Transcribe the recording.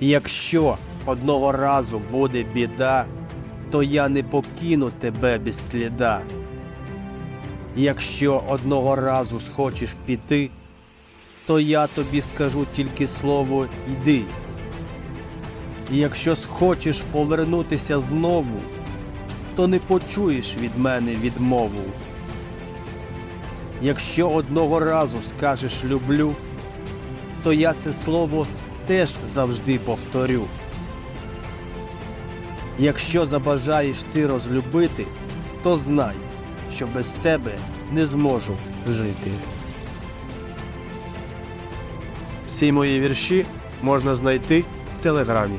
Якщо одного разу буде біда, то я не покину тебе без сліда. Якщо одного разу схочеш піти, то я тобі скажу тільки слово йди. Якщо схочеш повернутися знову, то не почуєш від мене відмову. Якщо одного разу скажеш люблю, то я це слово теж завжди повторю. Якщо забажаєш ти розлюбити, то знай, що без тебе не зможу жити. Всі мої вірші можна знайти в телеграмі.